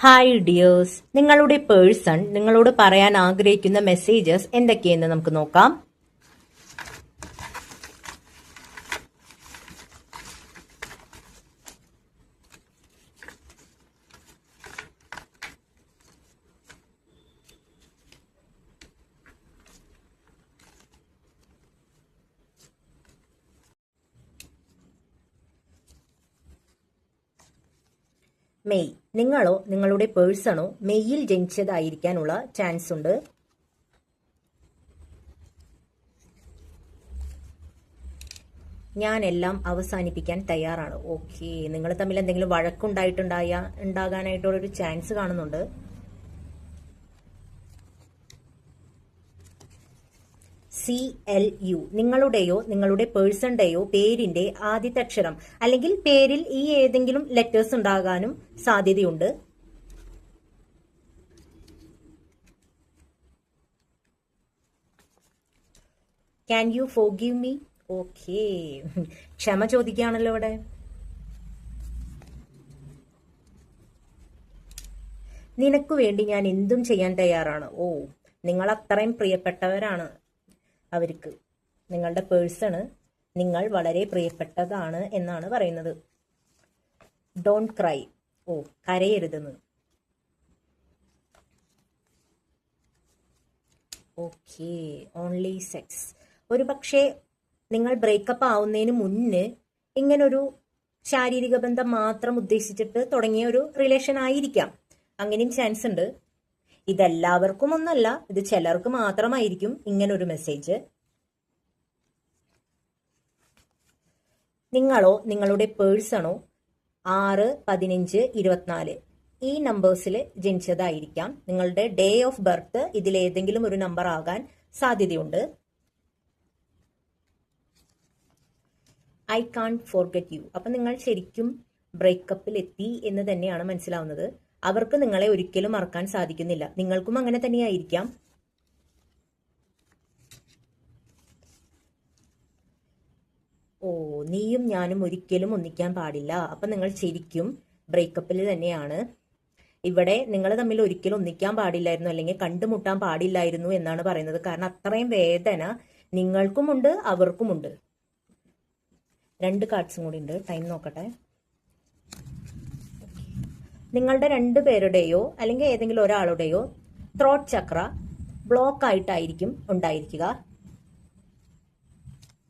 Hi dears നിങ്ങളുടെ person നിങ്ങളോട് പറയാൻ ആഗ്രഹിക്കുന്ന മെസ്സേജസ് എന്തൊക്കെയെന്ന് നമുക്ക് നോക്കാം. മെയ് നിങ്ങളോ നിങ്ങളുടെ പേഴ്സണോ മെയ്യിൽ ജനിച്ചതായിരിക്കാനുള്ള ചാൻസ് ഉണ്ട്. ഞാൻ എല്ലാം അവസാനിപ്പിക്കാൻ തയ്യാറാണ്. ഓക്കെ നിങ്ങൾ തമ്മിൽ എന്തെങ്കിലും വഴക്കുണ്ടായിട്ടുണ്ടായ ഉണ്ടാകാനായിട്ടുള്ളൊരു ചാൻസ് കാണുന്നുണ്ട്. സി എൽ യു നിങ്ങളുടെയോ നിങ്ങളുടെ പേഴ്സണിന്റെയോ പേരിന്റെ ആദ്യത്തെ അക്ഷരം അല്ലെങ്കിൽ പേരിൽ ഈ ഏതെങ്കിലും ലെറ്റേഴ്സ് ഉണ്ടാകാനും സാധ്യതയുണ്ട്. Can you forgive me okay ക്ഷമ ചോദിക്കുകയാണല്ലോ ഇവിടെ. നിനക്ക് വേണ്ടി ഞാൻ എന്തും ചെയ്യാൻ തയ്യാറാണ്. ഓ നിങ്ങൾ അത്രയും പ്രിയപ്പെട്ടവരാണ്. അവർക്ക്. നിങ്ങളുടെ പേഴ്സണ് നിങ്ങൾ വളരെ പ്രിയപ്പെട്ടതാണ് എന്നാണ് പറയുന്നത്. ഡോണ്ട് ക്രൈ ഓ കരയരുതെന്ന്. ഓക്കെ ഓൺലി സെക്സ് ഒരു പക്ഷേ നിങ്ങൾ ബ്രേക്കപ്പ് ആവുന്നതിന് മുന്നേ ഇങ്ങനൊരു ശാരീരിക ബന്ധം മാത്രം ഉദ്ദേശിച്ചിട്ട് തുടങ്ങിയ ഒരു റിലേഷൻ ആയിരിക്കാം. അങ്ങനെയും ചാൻസ് ഉണ്ട്. ഇതെല്ലാവർക്കും ഒന്നല്ല ഇത് ചിലർക്ക് മാത്രമായിരിക്കും ഇങ്ങനെ ഒരു മെസ്സേജ് നിങ്ങളോ നിങ്ങളുടെ പേഴ്സണോ ആറ് പതിനഞ്ച് ഇരുപത്തിനാല് ഈ നമ്പേഴ്സിൽ ജനിച്ചതായിരിക്കാം. നിങ്ങളുടെ ഡേ ഓഫ് ബർത്ത് ഇതിലേതെങ്കിലും ഒരു നമ്പർ ആകാൻ സാധ്യതയുണ്ട്. ഐ കാൺ ഫോർഗറ്റ് യു അപ്പം നിങ്ങൾ ശരിക്കും ബ്രേക്കപ്പിൽ എത്തി എന്ന് തന്നെയാണ് മനസ്സിലാവുന്നത്. അവർക്ക് നിങ്ങളെ ഒരിക്കലും മറക്കാൻ സാധിക്കുന്നില്ല. നിങ്ങൾക്കും അങ്ങനെ തന്നെയായിരിക്കാം. ഓ നീയും ഞാനും ഒരിക്കലും ഒന്നിക്കാൻ പാടില്ല. അപ്പം നിങ്ങൾ ശരിക്കും ബ്രേക്കപ്പിൽ തന്നെയാണ്. ഇവിടെ നിങ്ങൾ തമ്മിൽ ഒരിക്കലും ഒന്നിക്കാൻ പാടില്ലായിരുന്നു അല്ലെങ്കിൽ കണ്ടുമുട്ടാൻ പാടില്ലായിരുന്നു എന്നാണ് പറയുന്നത്. കാരണം അത്രയും വേദന നിങ്ങൾക്കുമുണ്ട് അവർക്കുമുണ്ട് രണ്ട് കാർഡ്സും കൂടി ഉണ്ട്. ടൈം നോക്കട്ടെ. നിങ്ങളുടെ രണ്ടു പേരുടെയോ അല്ലെങ്കിൽ ഏതെങ്കിലും ഒരാളുടെയോ ത്രോട്ട് ചക്ര ബ്ലോക്ക് ആയിട്ടായിരിക്കും ഉണ്ടായിരിക്കുക.